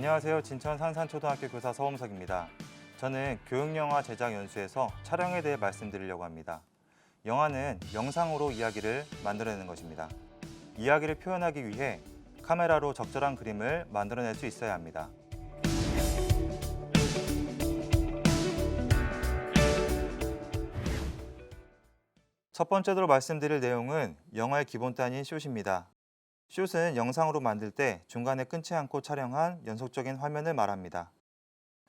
안녕하세요. 진천 상산초등학교 교사 서범석입니다. 저는 교육영화 제작 연수에서 촬영에 대해 말씀드리려고 합니다. 영화는 영상으로 이야기를 만들어내는 것입니다. 이야기를 표현하기 위해 카메라로 적절한 그림을 만들어낼 수 있어야 합니다. 첫 번째로 말씀드릴 내용은 영화의 기본 단위인 숏입니다. 숏은 영상으로 만들 때 중간에 끊지 않고 촬영한 연속적인 화면을 말합니다.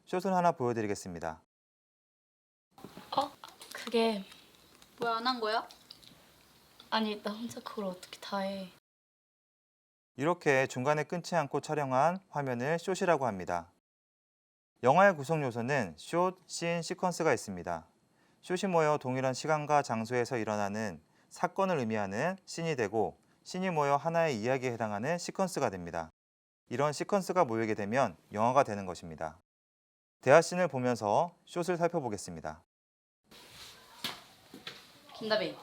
숏을 하나 보여드리겠습니다. 어? 그게 왜 안 한 거야? 아니 나 혼자 그걸 어떻게 다 해? 이렇게 중간에 끊지 않고 촬영한 화면을 숏이라고 합니다. 영화의 구성 요소는 숏, 씬, 시퀀스가 있습니다. 숏이 모여 동일한 시간과 장소에서 일어나는 사건을 의미하는 씬이 되고 씬이 모여 하나의 이야기에 해당하는 시퀀스가 됩니다. 이런 시퀀스가 모이게 되면 영화가 되는 것입니다. 대화 씬을 보면서 숏을 살펴보겠습니다. 김다빈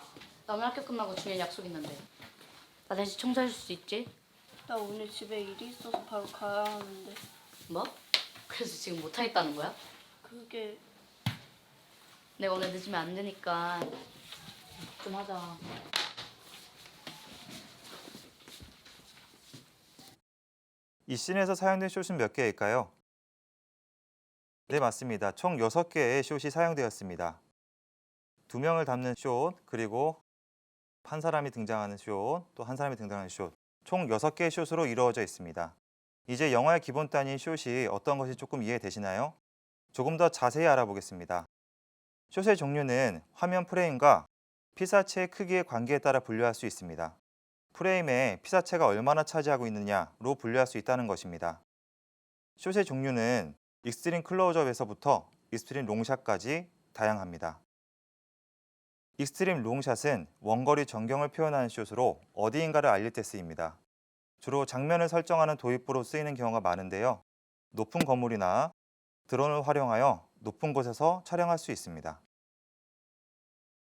나 오늘 학교 끝나고 중요한 약속 있는데 나 대신 청소해줄 수 있지? 나 오늘 집에 일이 있어서 바로 가야 하는데 뭐? 그래서 지금 못하겠다는 거야? 그게 내가 오늘 늦으면 안 되니까 좀 하자 이 씬에서 사용된 숏은 몇 개일까요? 네, 맞습니다. 총 6개의 숏이 사용되었습니다. 두 명을 담는 숏, 그리고 한 사람이 등장하는 숏, 또 한 사람이 등장하는 숏. 총 6개의 숏으로 이루어져 있습니다. 이제 영화의 기본 단위인 숏이 어떤 것이 조금 이해되시나요? 조금 더 자세히 알아보겠습니다. 숏의 종류는 화면 프레임과 피사체의 크기의 관계에 따라 분류할 수 있습니다. 프레임에 피사체가 얼마나 차지하고 있느냐로 분류할 수 있다는 것입니다. 숏의 종류는 익스트림 클로즈업에서부터 익스트림 롱샷까지 다양합니다. 익스트림 롱샷은 원거리 전경을 표현하는 숏으로 어디인가를 알릴 때 쓰입니다. 주로 장면을 설정하는 도입부로 쓰이는 경우가 많은데요. 높은 건물이나 드론을 활용하여 높은 곳에서 촬영할 수 있습니다.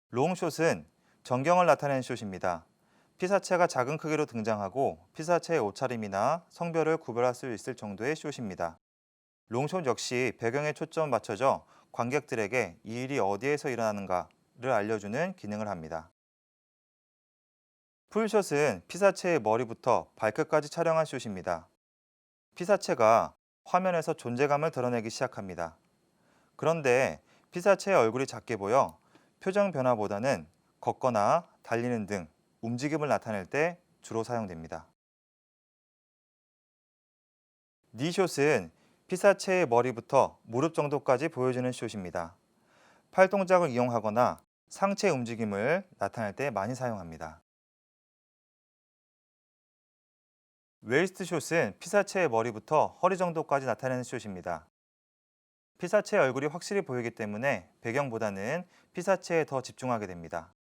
롱숏은 전경을 나타내는 숏입니다. 피사체가 작은 크기로 등장하고 피사체의 옷차림이나 성별을 구별할 수 있을 정도의 숏입니다. 롱숏 역시 배경에 초점을 맞춰져 관객들에게 이 일이 어디에서 일어나는가를 알려주는 기능을 합니다. 풀숏은 피사체의 머리부터 발끝까지 촬영한 숏입니다. 피사체가 화면에서 존재감을 드러내기 시작합니다. 그런데 피사체의 얼굴이 작게 보여 표정 변화보다는 걷거나 달리는 등 움직임을 나타낼 때 주로 사용됩니다. 니숏은 피사체의 머리부터 무릎 정도까지 보여주는 숏입니다. 팔 동작을 이용하거나 상체 움직임을 나타낼 때 많이 사용합니다. 웨이스트 숏은 피사체의 머리부터 허리 정도까지 나타내는 숏입니다. 피사체의 얼굴이 확실히 보이기 때문에 배경보다는 피사체에 더 집중하게 됩니다.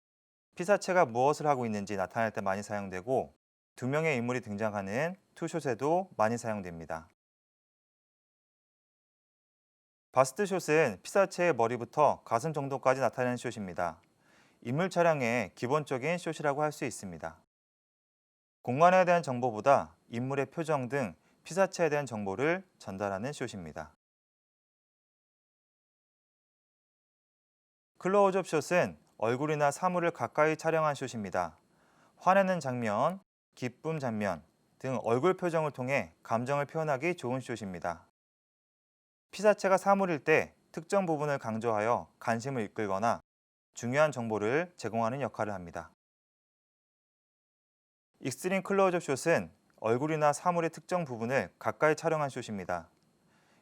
피사체가 무엇을 하고 있는지 나타낼 때 많이 사용되고 두 명의 인물이 등장하는 투숏에도 많이 사용됩니다. 바스트 숏은 피사체의 머리부터 가슴 정도까지 나타내는 숏입니다. 인물 촬영의 기본적인 숏이라고 할 수 있습니다. 공간에 대한 정보보다 인물의 표정 등 피사체에 대한 정보를 전달하는 숏입니다. 클로즈업 숏은 얼굴이나 사물을 가까이 촬영한 숏입니다. 화내는 장면, 기쁨 장면 등 얼굴 표정을 통해 감정을 표현하기 좋은 숏입니다. 피사체가 사물일 때 특정 부분을 강조하여 관심을 이끌거나 중요한 정보를 제공하는 역할을 합니다. 익스트림 클로즈업 숏은 얼굴이나 사물의 특정 부분을 가까이 촬영한 숏입니다.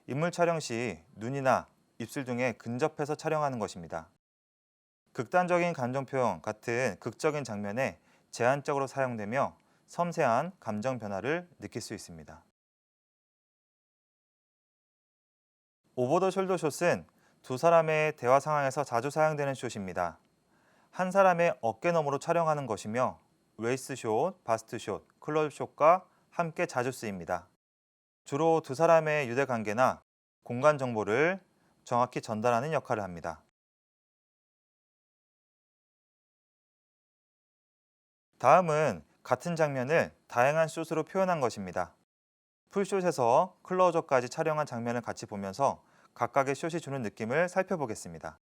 인물 촬영 시 눈이나 입술 등에 근접해서 촬영하는 것입니다. 극단적인 감정 표현 같은 극적인 장면에 제한적으로 사용되며 섬세한 감정 변화를 느낄 수 있습니다. 오버 더 숄더 숏은 두 사람의 대화 상황에서 자주 사용되는 숏입니다. 한 사람의 어깨 너머로 촬영하는 것이며 웨이스 숏, 바스트 숏, 클로즈 숏과 함께 자주 쓰입니다. 주로 두 사람의 유대 관계나 공간 정보를 정확히 전달하는 역할을 합니다. 다음은 같은 장면을 다양한 숏으로 표현한 것입니다. 풀숏에서 클로즈업까지 촬영한 장면을 같이 보면서 각각의 숏이 주는 느낌을 살펴보겠습니다.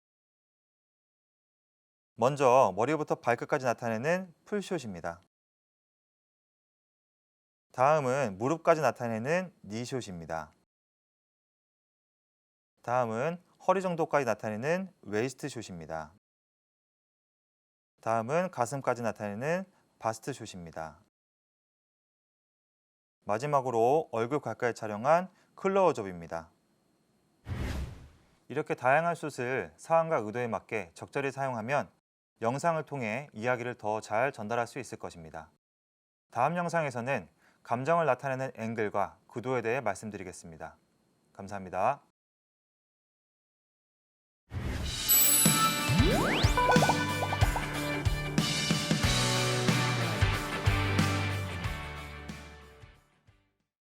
먼저 머리부터 발끝까지 나타내는 풀숏입니다. 다음은 무릎까지 나타내는 니숏입니다. 다음은 허리 정도까지 나타내는 웨이스트 숏입니다. 다음은 가슴까지 나타내는 바스트 숏입니다. 마지막으로 얼굴 가까이 촬영한 클로즈업입니다. 이렇게 다양한 숏을 상황과 의도에 맞게 적절히 사용하면 영상을 통해 이야기를 더 잘 전달할 수 있을 것입니다. 다음 영상에서는 감정을 나타내는 앵글과 구도에 대해 말씀드리겠습니다. 감사합니다.